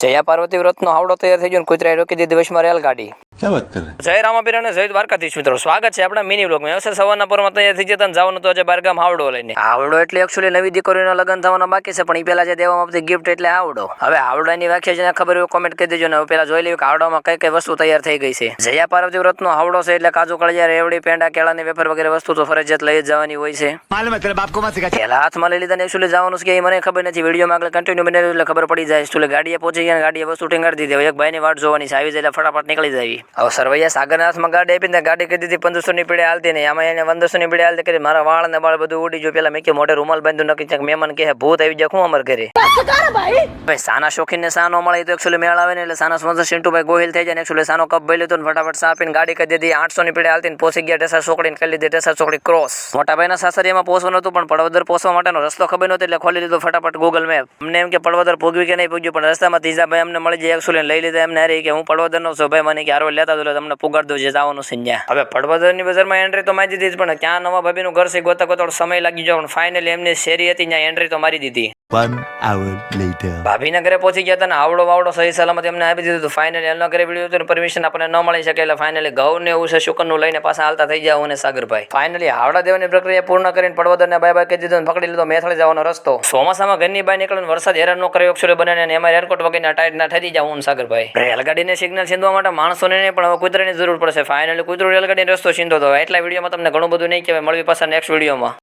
જયા પાર્વતી વ્રતનો હાવડો તૈયાર થઈ ગયો અને કુતરાએ રોકી દીધી વચમાં રેલગાડી. જય રામાપીર અને જય દ્વારકાધીશ મિત્રો. સ્વાગત છે આપણા મિની વ્લોગમાં. હશે સવારના પર મત થઈ જતા જવાનું તો આજે બારગામ હાવડો લઈને. આવડો એટલે એકચ્યુઅલી નવી દીકરીના લગ્ન થવાનો બાકી છે પણ એ પેલા જે દેવામાં આવતી ગિફ્ટ એટલે આવડો હવે હાવડાની વ્યાખ્યા જેને ખબર હોય કોમેન્ટ કરી દેજો ને હવે પહેલા જોઈ લઈએ કે હાવડામાં કઈ કઈ વસ્તુ તૈયાર થઈ ગઈ છે. જયા પાર્વતી વ્રતનો આવડો છે એટલે કાજુ કળિયા રેવડી પેંડા કેળાની વેફર વગેરે વસ્તુ તો ફરજિયાત લઈ જવાની હોય છે. માલુમ એટલે હાથમાં લઈ લીધા ને એકચ્યુઅલી જવાનું છે કે મને ખબર નથી. વિડીયોમાં આગળ કન્ટિન્યુ બને એટલે ખબર પડી જાય. એટલે ગાડીએ પહોંચી ગયા ગાડીએ વસ્તુ ટીંગાડી દીધી. એક ભાઈ ભાઈની વાટ જોવાની છે. આવી જાય ફટાફટ નીકળી જાય હવે સરવૈયા સાગરનાથમાં ગાડી આપીને ગાડી કહી દીધી પંદરસો ની પીડે હાલતી નહીં. આમાં એને પંદરસો ની પીડે હાલતી કરી મારા વાળ ને બાળ બધું ઉડી જો પેલા મેં મોઢે રૂમાલ બાંધ્યું નક્કી છે મહેમાન કહે, ભૂત આવી જાય હું અમર ઘરે? ભાઈ, સાના શોખીન ને સાનો મળે તો એકચ્યુઅલી મેળ આવે ને, એટલે સાના સ્પોન્સર સિન્ટુભાઈ ગોહિલ થઈ જાય ને એકચ્યુઅલી સાનો કપ ભરી લીધો ને, ફટાફટ સા આપીને ગાડી કરી દીધી. આઠસો ની પીડે હાલતી ને પહોંચી ગયા ટેસા ચોકડીને કરી લીધી ટેસા ચોકડી ક્રોસ મોટા ભાઈના સાસરિયામાં પહોંચવાનું હતું પણ પડવદર પહોંચવા માટેનો રસ્તો ખબર નહોતો, એટલે ખોલી લીધો ફટાફટ ગૂગલ મેપ અમને એમ કે પડવદર પૂગવી કે નહીં પૂગ્યું, પણ રસ્તામાં ત્રીજાભાઈ અમને મળી જાય એકચ્યુઅલી લઈ લીધા એમને હારી કે હું પડવદર નો છું. ભાઈ, મને કે, હારો લેતા દો તમને પુગાડ દો જે જવાનું છે ત્યાં. હવે પડવદરની બજારમાં એન્ટ્રી તો મારી દીધી પણ ક્યાં નવા ભાભીનું ઘર છે ગોતા ગોતા સમય લાગી ગયો, પણ ફાઇનલી એમની શેરી હતી, ત્યાં એન્ટ્રી તો મારી દીધી. One hour later. ભાભીના ઘરે પહોંચી ગયા હતા આવડો વાવડો સહી સલામત એમને આપી દીધું ફાઇનલી એમના ઘરે વીડિયો હતું પરમિશન આપણને ન મળી શકે એટલે ફાઇનલી ઘઉં ને એવું છે, શુકનનું લઈને પાછા હાલતા થઈ ગયા અને સાગરભાઈ. ફાઇનલી હાવડા દેવાની પ્રક્રિયા પૂર્ણ કરીને પડવદર ને બાય બાય કહી દીધું પકડી લીધો મેથળી જવાનો રસ્તો. ચોમાસામાં ઘરની બહાર નીકળીને વરસાદ હેરાન ન કર્યો, અક્ષરે બને અને એમાં રેનકોટ વગેરે ટાઈટ ના થઈ જાવ હું સાગરભાઈ. રેલગાડીને સિગ્નલ છીંદવા માટે માણસોને નહીં, પણ હવે કૂતરાની જરૂર પડશે. ફાઇનલી કૂતરો રેલગાડીનો રસ્તો છીંદો તો એટલા વિડીયોમાં તમને ઘણું બધું નહીં કહેવાય. મળવી પાછા નેક્સ્ટ વિડીયોમાં.